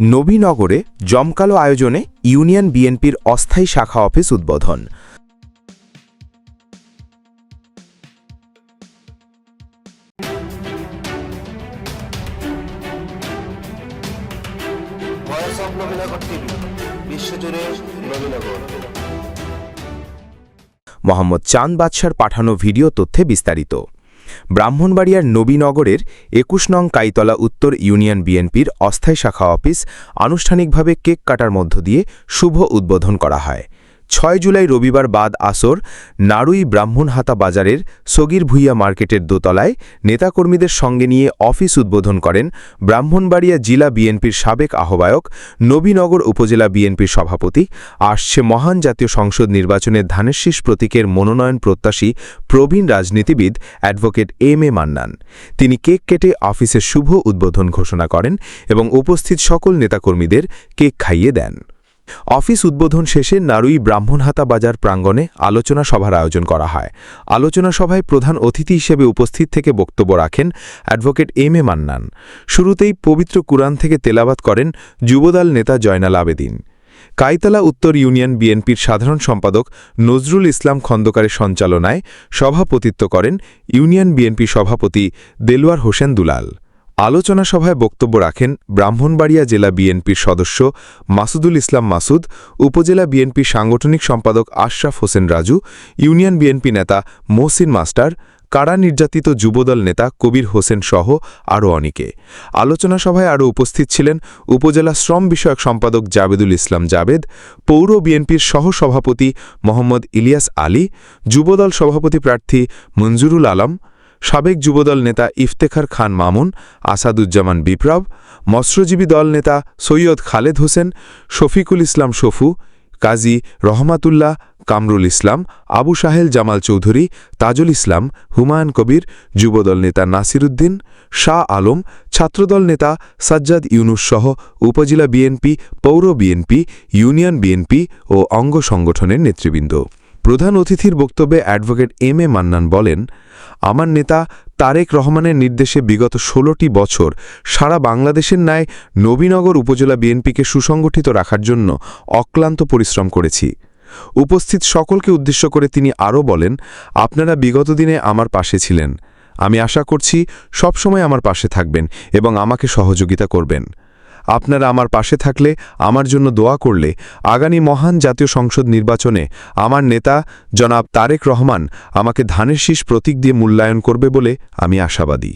নবীনগরে জমকালো আয়োজনে ইউনিয়ন বিএনপির অস্থায়ী শাখা অফিস উদ্বোধন। মোহাম্মদ চাঁদ বাদশার পাঠানো ভিডিও তথ্যে বিস্তারিত। ব্রাহ্মণবাড়িয়ার নবীনগরের একুশ নং কাইতলা উত্তর ইউনিয়ন বিএনপির অস্থায়ী শাখা অফিস আনুষ্ঠানিকভাবে কেক কাটার মধ্য দিয়ে শুভ উদ্বোধন করা হয়। ছয় জুলাই রবিবার বাদ আসর নাড়ুই ব্রাহ্মণহাতা বাজারের সগির ভুইয়া মার্কেটের দোতলায় নেতাকর্মীদের সঙ্গে নিয়ে অফিস উদ্বোধন করেন ব্রাহ্মণবাড়িয়া জেলা বিএনপির সাবেক আহ্বায়ক, নবীনগর উপজেলা বিএনপির সভাপতি, আসছে মহান জাতীয় সংসদ নির্বাচনে ধানের শীষ প্রতীকের মনোনয়ন প্রত্যাশী প্রবীণ রাজনীতিবিদ অ্যাডভোকেট এম এ মান্নান। তিনি কেক কেটে অফিসের শুভ উদ্বোধন ঘোষণা করেন এবং উপস্থিত সকল নেতাকর্মীদের কেক খাইয়ে দেন। অফিস উদ্বোধন শেষে নারুই ব্রাহ্মণহাতা বাজার প্রাঙ্গণে আলোচনা সভার আয়োজন করা হয়। আলোচনা সভায় প্রধান অতিথি হিসেবে উপস্থিত থেকে বক্তব্য রাখেন অ্যাডভোকেট এম এ মান্নান। শুরুতেই পবিত্র কুরআন থেকে তেলাবাত করেন যুবদল নেতা জয়নাল আবেদিন। কাইতলা উত্তর ইউনিয়ন বিএনপির সাধারণ সম্পাদক নজরুল ইসলাম খন্দকারের সঞ্চালনায় সভাপতিত্ব করেন ইউনিয়ন বিএনপি সভাপতি দেলোয়ার হোসেন দুলাল। আলোচনা সভায় বক্তব্য রাখেন ব্রাহ্মণবাড়িয়া জেলা বিএনপির সদস্য মাসুদুল ইসলাম মাসুদ, উপজেলা বিএনপির সাংগঠনিক সম্পাদক আশরাফ হোসেন রাজু, ইউনিয়ন বিএনপি নেতা মোহসিন মাস্টার, কারা নির্যাতিত যুবদল নেতা কবির হোসেন সহ আরও অনেকে। আলোচনা সভায় আরও উপস্থিত ছিলেন উপজেলা শ্রম বিষয়ক সম্পাদক জাবেদুল ইসলাম জাবেদ, পৌর বিএনপির সহসভাপতি মোহাম্মদ ইলিয়াস আলী, যুবদল সভাপতি প্রার্থী মঞ্জুরুল আলম সাবেক যুবদল নেতা ইফতেখার খান মামুন, আসাদুজ্জামান বিপ্রব মৎস্যজীবী দল নেতা সৈয়দ খালেদ হোসেন, শফিকুল ইসলাম শফু, কাজী রহমাতুল্লাহ কামরুল ইসলাম, আবু সাহেল জামাল চৌধুরী, তাজুল ইসলাম, হুমায়ুন কবির, যুবদল নেতা নাসিরুদ্দিন, শাহ আলম, ছাত্রদল নেতা সাজ্জাদ ইউনুস সহ উপজেলা বিএনপি, পৌর বিএনপি, ইউনিয়ন বিএনপি ও অঙ্গ সংগঠনের নেতৃবৃন্দ। প্রধান অতিথির বক্তব্যে অ্যাডভোকেট এম এ মান্নান বলেন, আমার নেতা তারেক রহমানের নির্দেশে বিগত ষোলোটি বছর সারা বাংলাদেশের ন্যায় নবীনগর উপজেলা বিএনপিকে সুসংগঠিত রাখার জন্য অক্লান্ত পরিশ্রম করেছি। উপস্থিত সকলকে উদ্দেশ্য করে তিনি আরও বলেন, আপনারা বিগত দিনে আমার পাশে ছিলেন। আমি আশা করছি সবসময় আমার পাশে থাকবেন এবং আমাকে সহযোগিতা করবেন। আপনারা আমার পাশে থাকলে, আমার জন্য দোয়া করলে, আগামী মহান জাতীয় সংসদ নির্বাচনে আমার নেতা জনাব তারেক রহমান আমাকে ধানের শীষ প্রতীক দিয়ে মূল্যায়ন করবে বলে আমি আশাবাদী।